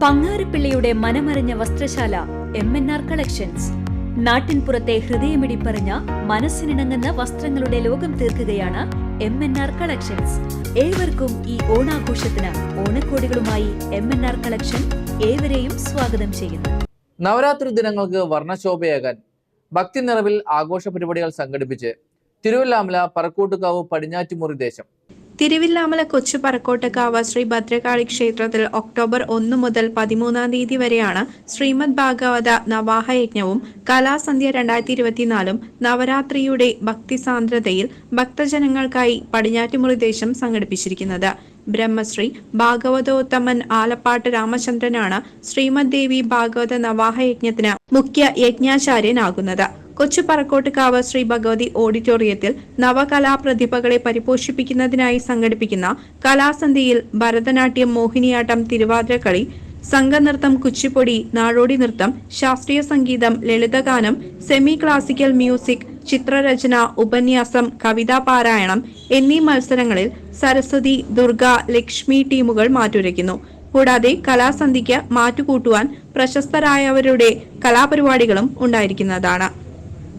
പങ്ങാരപ്പിള്ളിയുടെ മനമറിഞ്ഞ വസ്ത്രശാല M N R collections നാട്ടിൻപുറത്തെ ഹൃദയമിടിപ്പറിഞ്ഞ മനസ്സിനിണങ്ങുന്ന വസ്ത്രങ്ങളുടെ ലോകം തീർക്കുകയാണ് എം എൻ ആർ കളക്ഷൻസ് ഏവർക്കും ഈ ഓണാഘോഷത്തിന് ഓണക്കോടികളുമായി എം എൻ ആർ കളക്ഷൻ ഏവരെയും സ്വാഗതം ചെയ്യുന്നു. നവരാത്രി ദിനങ്ങൾക്ക് വർണശോഭയാകാൻ ഭക്തി നിറവിൽ ആഘോഷ പരിപാടികൾ സംഘടിപ്പിച്ച് തിരുവല്ലാമല പറക്കൂട്ടുകാവ് പടിഞ്ഞാറ്റുമുറി ദേശം തിരുവില്ലാമല കൊച്ചു പറക്കോട്ടക്കാവ് ശ്രീ ഭദ്രകാളി ക്ഷേത്രത്തിൽ ഒക്ടോബർ ഒന്ന് മുതൽ പതിമൂന്നാം തീയതി വരെയാണ് ശ്രീമദ് ഭാഗവത നവാഹ യജ്ഞവും കലാസന്ധ്യ രണ്ടായിരത്തി ഇരുപത്തിനാലും നവരാത്രിയുടെ ഭക്തിസാന്ദ്രതയിൽ ഭക്തജനങ്ങൾക്കായി പടിഞ്ഞാറ്റുമുറി ദേശം സംഘടിപ്പിച്ചിരിക്കുന്നത്. ബ്രഹ്മശ്രീ ഭാഗവതോത്തമൻ ആലപ്പാട്ട് രാമചന്ദ്രനാണ് ശ്രീമദ് ദേവി ഭാഗവത നവാഹ യജ്ഞത്തിന് മുഖ്യ യജ്ഞാചാര്യനാകുന്നത്. കൊച്ചു പറക്കോട്ടുകാവ് ശ്രീ ഭഗവതി ഓഡിറ്റോറിയത്തിൽ നവകലാപ്രതിഭകളെ പരിപോഷിപ്പിക്കുന്നതിനായി സംഘടിപ്പിക്കുന്ന കലാസന്ധ്യയിൽ ഭരതനാട്യം മോഹിനിയാട്ടം തിരുവാതിരക്കളി സംഘനൃത്തം കുച്ചിപ്പൊടി നാടോടി നൃത്തം ശാസ്ത്രീയ സംഗീതം ലളിതഗാനം സെമി ക്ലാസിക്കൽ മ്യൂസിക് ചിത്രരചന ഉപന്യാസം കവിതാ പാരായണം എന്നീ മത്സരങ്ങളിൽ സരസ്വതി ദുർഗ ലക്ഷ്മി ടീമുകൾ മാറ്റുരയ്ക്കുന്നു. കൂടാതെ കലാസന്ധിക്ക് മാറ്റുകൂട്ടുവാൻ പ്രശസ്തരായവരുടെ കലാപരിപാടികളും ഉണ്ടായിരിക്കുന്നതാണ്.